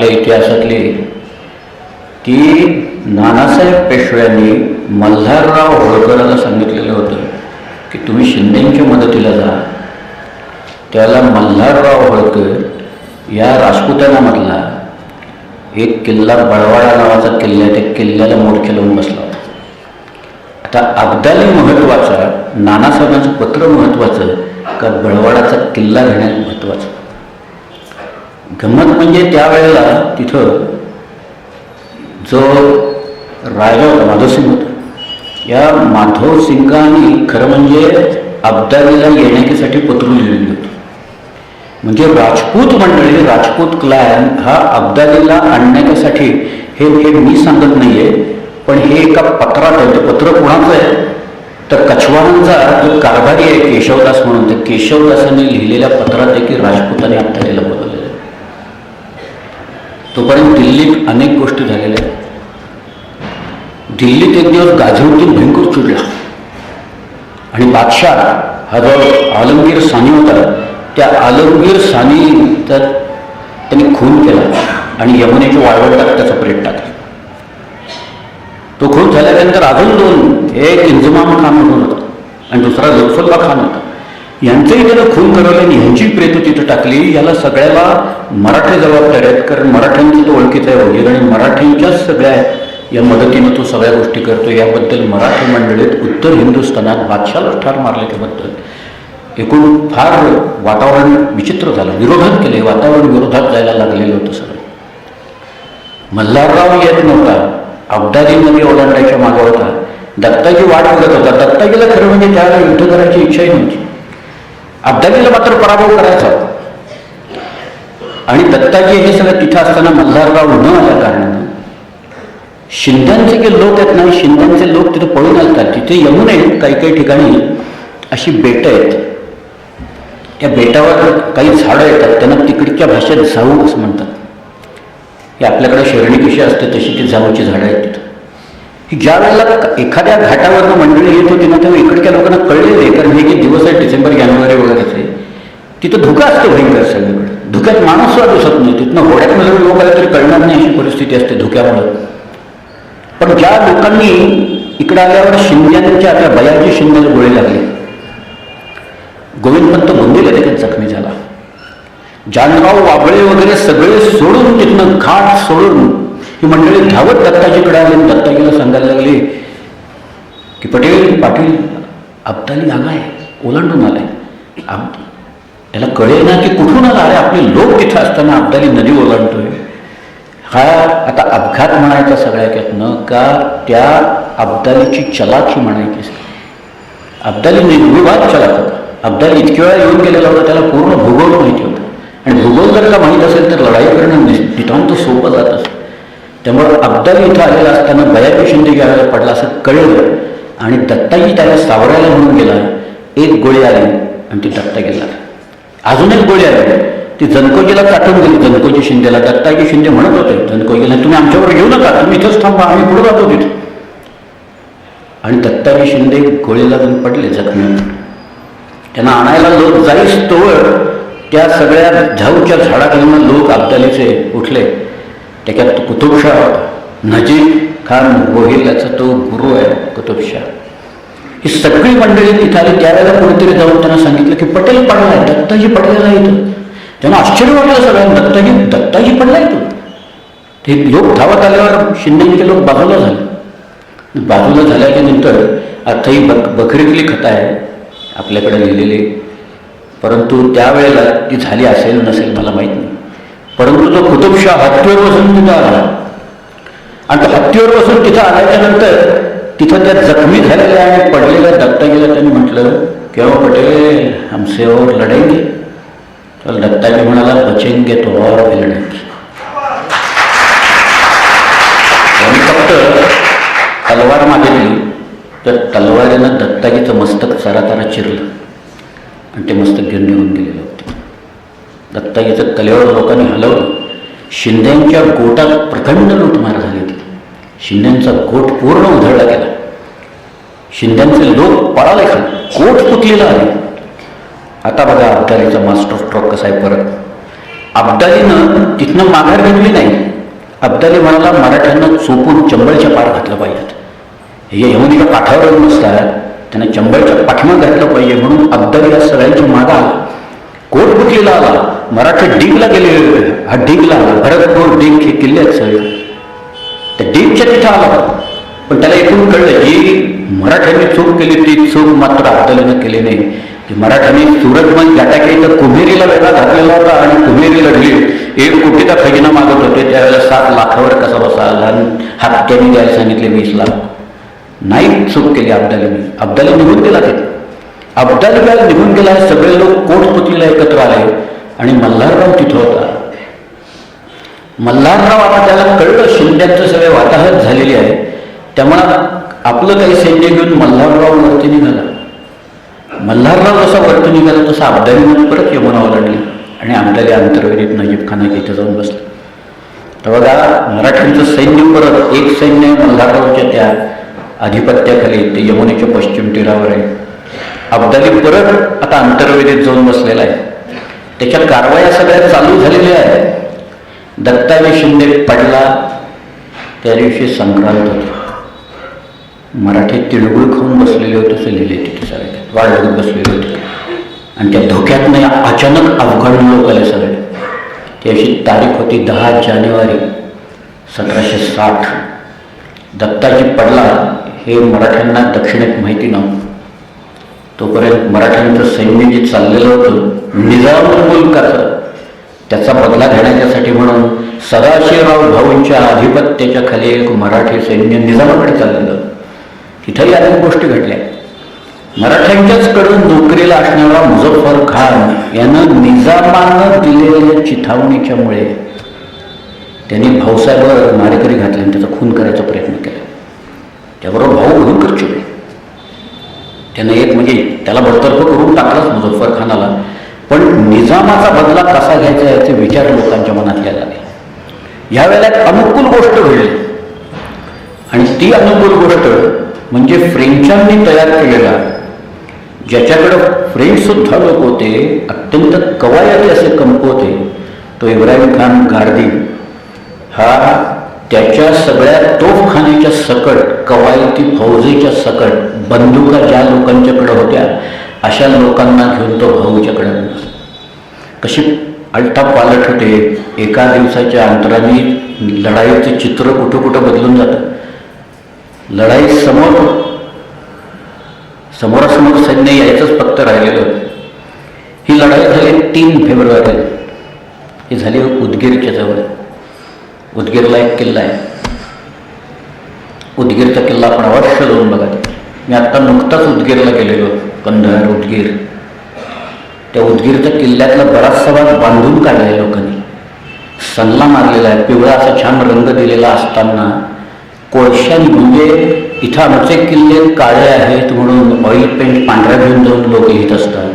आपल्या इतिहासातली की नानासाहेब पेशव्यांनी मल्हारराव होळकराला सांगितलेलं होतं की तुम्ही शिंदेंच्या मदतीला जा. त्याला मल्हारराव होळकर या राजपुतानामधला एक किल्ला बळवाडा नावाचा किल्ला आहे. त्या किल्ल्याला मोडके लावून बसला आता अब्दाली महत्त्वाचा नानासाहेबांचं पत्र महत्त्वाचं का बळवाडाचा किल्ला घेण्यात महत्त्वाचं? गंमत म्हणजे त्यावेळेला तिथं जो राजा होता माधवसिंग होता या माधवसिंगांनी खरं म्हणजे अब्दालीला येण्यासाठी पत्र लिहिलेलं होतं. म्हणजे राजपूत मंडळी राजपूत क्लायन हा अब्दालीला आणण्यासाठी हे हे मी सांगत नाहीये पण हे एका पत्रात आहे ते पत्र कोणाचं आहे? तर कछवारांचा जो कारभारी आहे केशवदास म्हणून ते केशवदासांनी लिहिलेल्या पत्रात आहे की राजपूतांनी अब्दालीला तोपर्यंत दिल्लीत अनेक गोष्टी झालेल्या आहेत. दिल्लीत एक दिवस गाझीउद्दीन भयंकर चिडला. आणि बादशाह हा जो आलमगीर सानी होता. त्या आलमगीर सानी तर त्यांनी खून केला आणि यमुनेच्या वाळवंटात त्याचा प्रेत टाकला. तो खून झाल्यानंतर अजून दोन एक इंजमाम खान म्हणून होता आणि दुसरा लोकसल्ला खान होता. यांचंही त्यानं खून करावलं आणि ह्यांची प्रेत तिथं टाकली याला सगळ्याला मराठी जबाबदार आहेत. कारण मराठ्यांची तो ओळखीचा आहे वगैरे आणि मराठ्यांच्याच सगळ्या या मदतीनं तो सगळ्या गोष्टी करतो याबद्दल मराठी मंडळीत उत्तर हिंदुस्थानात बादशाला ठार मारले त्याबद्दल. एकूण फार वातावरण विचित्र झालं. विरोधात केले वातावरण विरोधात जायला लागलेलं होतं सगळं. मल्हारराव येत नव्हता. अब्दाजीमध्ये ओलांडायच्या मागं होता. दत्ताजी वाट बघत होता. दत्ताजीला खरं म्हणजे त्याला युद्ध करायची इच्छाही नव्हती. अब्दालीला मात्र पराभव करायचा आणि दत्ताजी हे सगळं तिथं असताना मल्हारराव न आल्या कारणानं शिंद्यांचे जे लोक आहेत ना शिंद्यांचे लोक तिथे पळून असतात तिथे यमुने काही काही ठिकाणी अशी बेटं आहेत. त्या बेटावर काही झाडं येतात त्यांना तिकडच्या भाषेत जाऊ असं म्हणतात. हे आपल्याकडे शरणी कशी असते तशी ती झाऊची झाडं आहेत तिथं. ही ज्या वेळेला एखाद्या घाटावरनं मंडळी येत होती ना तेव्हा इकडच्या लोकांना कळलेले कारण हे जे दिवस आहेत डिसेंबर जानेवारी वगैरेचे तिथं धुका असते भयंकर सगळीकडे. धुक्यात माणूस सुद्धा दिसत नाही. तिथनं घोड्यात जर लोक आले तरी कळणार नाही अशी परिस्थिती असते धुक्यामुळं. पण ज्या लोकांनी इकडे आल्यावर शिंद्यांच्या आपल्या बयाची शिंद्याला गोळी लागली. गोविंदपंत गोंदिले त्याच्यात जखमी झाला. जानराव वाबळे वगैरे सगळे सोडून तिथनं घाट सोडून ही मंडळी धावत दत्ताजीकडे आली आणि दत्ताजीला सांगायला लागली की पटेल पाटील अब्दाली आला आहे ओलांडून आलाय. अब त्याला कळेल ना की कुठून आला? अरे आपले लोक तिथं असताना अब्दाली नदी ओलांडतोय. हा आता अपघात म्हणायचा सगळ्याच्यातनं का त्या अब्दालीची चलाखी म्हणायची अब्दाली निर्विवाद चलाख होता अब्दाली इतक्या वेळा येऊन गेलेला होता त्याला पूर्ण भूगोल माहिती होता. आणि भूगोल जर का माहीत असेल तर लढाई करणं नितांत सोपं जात असतं त्यामुळं अब्दाली इथं आलेला असताना बयाजी शिंदे घ्यायला पडला असं कळलं आणि दत्ताजी त्याला सावरायला म्हणून गेला एक गोळी आली आणि ती दत्ता गेला. अजून एक गोळी आली. ती जनकोजीला काटून गेली जनकोजी शिंदेला. दत्ताजी शिंदे म्हणत होते जनकोजीला तुम्ही आमच्यावर घेऊ नका तुम्ही इथंच थांबा आम्ही पुढे जातो तिथे. आणि दत्ताजी शिंदे गोळीला जाऊन पडले जखमी. त्यांना आणायला लोक जाईस तोवर त्या सगळ्या झाऊच्या झाडाखालून लोक अब्दालीचे उठले. त्याच्यात कुतुबशाह होता. नजीब खान गोहिल याचा तो गुरु आहे कुतुबशाह. ही सगळी मंडळी तिथे आली त्यावेळेला कोणीतरी जाऊन त्यांना सांगितलं की पटेल पडलाय दत्ताजी पडलेला इथं. त्यांना आश्चर्य वाटलं सगळं दत्ताजी दत्ताजी पडलाय तो ते लोक धावत आल्यावर शिंदेचे लोक बाजूला झाले. बाजूला झाल्याच्यानंतर आता ही बक बकरीतली कथा आहे आपल्याकडे लिहिलेली. परंतु त्यावेळेला ती झाली असेल नसेल मला माहीत नाही. परंतु तो कुतुबशाह हत्तीवर बसून तिथं आला आणि तो हत्तीवर बसून तिथं आल्याच्यानंतर तिथं त्या जखमी झालेल्या आणि पडलेल्या दत्ताजीला त्यांनी म्हटलं केव्हा हो पटेल हमसे और लढेंगे तर दत्ताजी म्हणाला बचेंगे तो और भी लढेंगे फक्त तलवार मागितली तर तलवारीनं दत्ताजीचं मस्तक चरातारा चिरलं आणि ते मस्तक घेऊन निघून गेलेलं. होते दत्ताजीचं तलेवर लोकांनी हलवलं. शिंद्यांच्या गोटात प्रखंड लूटमार झाली होती. शिंद्यांचा गोट पूर्ण उधळला गेला. शिंद्यांचे लोक पळाले खाली. कोट तुटलेला आहे. आता बघा अब्दालीचा मास्टर स्ट्रोक कसा आहे परत. अब्दालीनं तिथनं माघार घेतली नाही. अब्दाली म्हणाला मराठ्यांना चोपून चंबळच्या पार घातलं पाहिजेत. हे यमुनीच्या पाठावर नसतात. त्यांना चंबळच्या पाठीमाग घातलं पाहिजे म्हणून अब्दाली या सगळ्यांच्या मागा आला. कोटपुतलीला आला. मराठा डिगला गेले हा डिगला आला भरतपूर डिग हे किल्ले आहेत त्या डिगच्या तिथं आला पण त्याला एकूण कळलं की मराठ्यांनी चूक केली ती चूक मात्र अब्दालीनं केली नाही. की मराठ्यांनी सुरतमध्ये जाटाके तर कुमेरीला वेगळा घातलेला होता आणि कुमेरी लढली. एक कोटीचा खजिना मागत होते. त्यावेळेला सात लाखावर कसा बसा आला आणि हप्त्याने द्यायला सांगितले वीस लाख नाही चूक केली अब्दालीने. अब्दाली निघून गेला ते अब्दाली निघून गेला सगळे लोक कोटपुतलीला एकत्र आले. आणि मल्हारराव तिथं होता. मल्हारराव आता त्याला कळलं शिंद्यांचं सगळे वाताहत झालेली आहे. त्यामुळं आपलं काही सैन्य घेऊन मल्हारराव वरती निघाला. मल्हारराव जसा वरती निघाला तसा अब्दालीनं परत यमुना ओलांडली आणि अब्दाली अंतर्वेदीत नजीब खाना इथे जाऊन बसलं. तर बघा मराठ्यांचं सैन्य परत एक सैन्य मल्हाररावच्या त्या आधिपत्याखाली ते यमुनेच्या पश्चिम तीरावर आहे. अब्दाली परत आता अंतर्वेदीत जाऊन बसलेला आहे. त्याच्या कारवाया सगळ्या चालू झालेल्या आहेत. दत्ताजी शिंदे पडला त्या दिवशी संक्रांत होती. मराठी तिळगुळ खाऊन बसलेले होते असं लिहिले तिथे सगळे. वाढवत बसलेले होते. आणि त्या धोक्यातनं अचानक अवघड लोक आले सगळे. ती अशी तारीख होती दहा जानेवारी सतराशे साठ. दत्ताजी पडला हे मराठ्यांना दक्षिणेत माहिती नव्हतं. तोपर्यंत मराठ्यांचं सैन्य जे चाललेलं होतं निजामुल मुलकाचं त्याचा बदला घेण्याच्यासाठी म्हणून सदाशिवराव भाऊंच्या आधिपत्याच्या खाली एक मराठी सैन्य निजामाकडे चाललेलं तिथंही अनेक गोष्टी घडल्या. मराठ्यांच्याच कडून नोकरीला असणारा मुझफ्फर खान यानं निजामानं दिलेल्या चिथावणीच्यामुळे त्यांनी भाऊसाहेबावर मारेकरी घातले आणि त्याचा खून करायचा प्रयत्न केला. त्याबरोबर भाऊ भयंकर चिडले. त्यानं एक म्हणजे त्याला बडतर्फ करून टाकलाच मुझफ्फर खानाला पण निजामाचा बदला कसा घ्यायचा याचे विचार लोकांच्या मनातल्या झाले. यावेळेला एक अनुकूल गोष्ट घडली. आणि ती अनुकूल गोष्ट म्हणजे फ्रेंचांनी तयार केलेला ज्याच्याकडं फ्रेंचसुद्धा लोक होते अत्यंत कवायती असे कंप होते तो इब्राहिम खान गार्दी. सगळ्या तोफखान्याच्या सकट कवायती फौजेच्या सकट बंदुका ज्या लोकांच्याकडे होत्या अशा लोकांना घेऊन तो भाऊच्याकडे कशी अल्टा पालट होते एका दिवसाच्या अंतराने लढाईचं चित्र कुठं कुठं बदलून जातं. लढाई समोर समोरासमोर सैन्य यायचंच फक्त राहिलेलं. ही लढाई झाली तीन फेब्रुवारी ही झाली उदगीरच्या जवळ. उदगीरला एक किल्ला आहे. उदगीरचा किल्ला आपण अवश्य जाऊन बघा मी आत्ता नुकताच उदगीरला गेलेलो कंधार उदगीर. त्या उदगीरच्या किल्ल्यातला बराचसा भाग बांधून काढला आहे लोकांनी. सल्ला मारलेला आहे पिवळा असा छान रंग दिलेला असताना कोळशान म्हणजे इथं आमचे किल्ले काळे आहेत म्हणून ऑइल पेंट पांढऱ्या घेऊन जाऊन लोक लिहित असतात.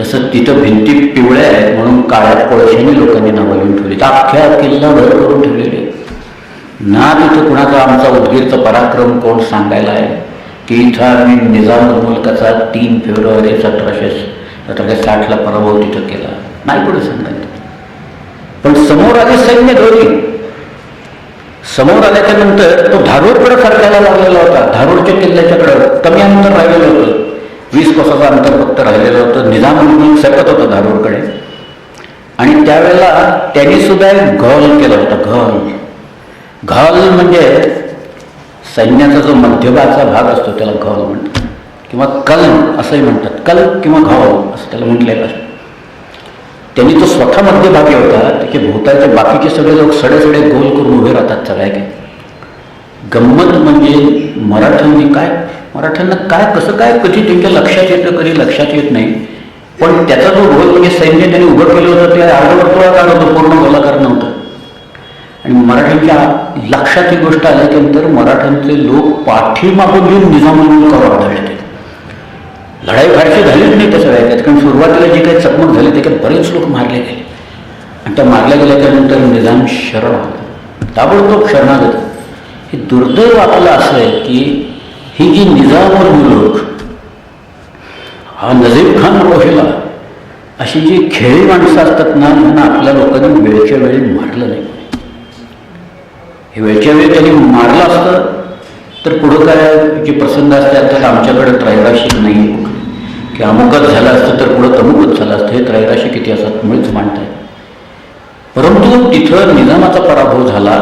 तसं तिथं भिंती पिवळ्या आहेत म्हणून काळ्या कोळशाने लोकांनी नावं लिहून ठेवली. तर अख्ख्या किल्ला भर करून ठेवलेली ना तिथं कुणाचा आमचा उदगीरचा पराक्रम कोण सांगायला आहे? की इथं आम्ही निजाम मुलकाचा तीन फेब्रुवारी सतराशे सतराशे साठला पराभव तिथं केला. नाही कुठे सांगायचं? पण समोर आले सैन्य घरी समोर आल्याच्यानंतर तो धारूरकडे सरकायला लागलेला होता. धारूरच्या किल्ल्याच्याकडं कमी अंतर राहिलेलं होतं. वीस कोसाचं अंतर फक्त राहिलेलं होतं. निजाम सरकत होतं धारूरकडे. आणि त्यावेळेला त्यांनी सुद्धा एक घल केला होता. घल. घल म्हणजे सैन्याचा जो मध्यभागचा भाग असतो त्याला घल म्हणतात. किंवा कल असंही म्हणतात. कल किंवा घाव असं त्याला म्हटलेलं असतं. त्यांनी तो स्वतः मध्यभागी होता की भोवतालचे बाकीचे सगळे लोक सडे सडे गोल करून उभे राहतात सगळ्या काही गंमत म्हणजे मराठ्यांनी काय? मराठ्यांना काय कसं काय कधी त्यांच्या लक्षात येतं कधी लक्षात येत नाही. पण त्याचा जो गोल म्हणजे सैन्य त्यांनी उभं केलं होतं ते अर्धवर्तुळाकार होतं पूर्ण गोलाकार नव्हतं. आणि मराठ्यांच्या लक्षात ही गोष्ट आल्याच्यानंतर मराठ्यांचे लोक पाठीमागून घेऊन निजामुद्दीनवर आढळले ते लढाई फारशी झालीच नाही त्या सगळ्या कारण सुरुवातीला जी काही चकमक झाली त्याच्यात बरेच लोक मारले गेले. आणि त्या मारल्या गेल्याच्यानंतर निजाम शरण आला. ताबडतोब शरणागत. हे दुर्दैव आपलं असं आहे की ही जी निजामवर मुलूक हा नजीब खान रोहिला अशी जी खेळी माणसं असतात ना त्यांना आपल्या लोकांनी वेळच्या वेळी मारलं नाही. हे वेळच्या वेळी त्यांनी मारलं असतं तर पुढं काय जे प्रसंग असतात त्यात आमच्याकडे त्रैराशिक नाही. की अमुकच झालं असतं तर पुढं तमुकच झालं असतं हे त्रैराशिक इतिहासात मुळीच मांडत आहे परंतु तिथं निजामाचा पराभव झाला.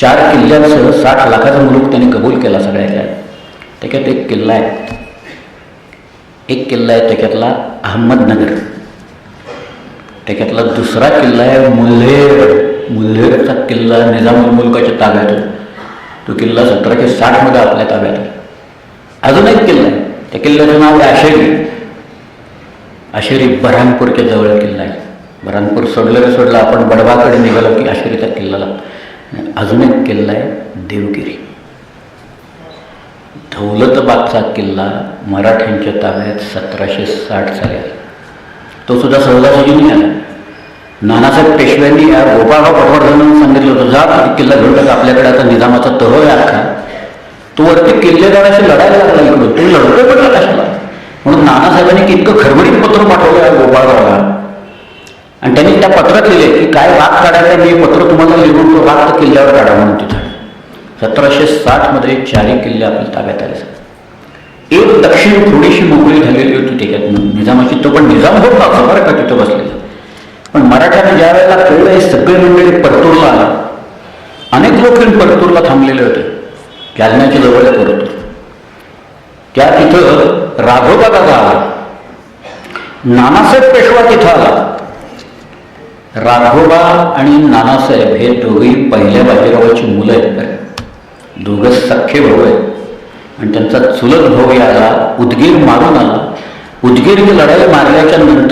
चार किल्ल्यांसह साठ लाखाचा मुलूक त्यांनी कबूल केला सगळ्याच्या त्याच्यात एक किल्ला आहे. एक किल्ला आहे त्याच्यातला अहमदनगर. त्याच्यातला दुसरा किल्ला आहे मुल्हेर मुल्हेरचा किल्ला निजामुल मुलकाच्या ताब्यात तो किल्ला सतराशे साठमध्ये आपल्या ताब्यात अजून एक किल्ला आहे. त्या किल्ल्याचं नाव आहे आशेरी. आशेरी बऱ्हाणपूरच्या जवळ किल्ला आहे. बऱ्हाणपूर सोडलं सोडलं. आपण बडवाकडे निघालो की आशेरीचा किल्ला लागतो अजून एक किल्ला आहे देवगिरी. दौलतबागचा किल्ला मराठ्यांच्या ताब्यात सतराशे साठ साली आला. तो सुद्धा सहजासहजी नाही आला नानासाहेब पेशव्यांनी या गोपाळराव पटवर्धनांना सांगितलं होतं जा किल्ला घेऊन टाका आपल्याकडे आता निजामाचा तह आहे अख्खा. तो वरती किल्लेदाराशी लढायला लागला इकडून. तो लढतोय पडला कशाला? म्हणून नानासाहेबांनी इतकं खरबडीत पत्र पाठवलं या गोपाळरावला. आणि त्यांनी त्या पत्रात लिहिले की काय राग काढायला मी पत्र तुम्हाला लिहून तो राग किल्ल्यावर काढा म्हणून तिथं. सतराशे साठमध्ये चारही किल्ले आपल्या ताब्यात आले एक दक्षिण थोडीशी मोकळी झालेली होती त्याच्यात निजामाची तो पण निजाम होता बरं का तिथं बसलेला? पण मराठ्याने ज्या वेळेला कळलं हे सगळे मंडळी परतूरला आला अनेक लोक परतूरला थांबलेले होते. जालन्याच्या जवळ आहे परतूर त्या तिथं राघोबा दादा आला. नानासाहेब पेशवा तिथं आला. राघोबा आणि नानासाहेब हे दोघेही पहिल्या बाजीरावाची मुलं आहेत दोघं सख्खे भाऊ आहेत. आणि त्यांचा चुलत भाऊ आला उदगीर मारून आला. उदगीरची लढाई मारल्याच्या नंतर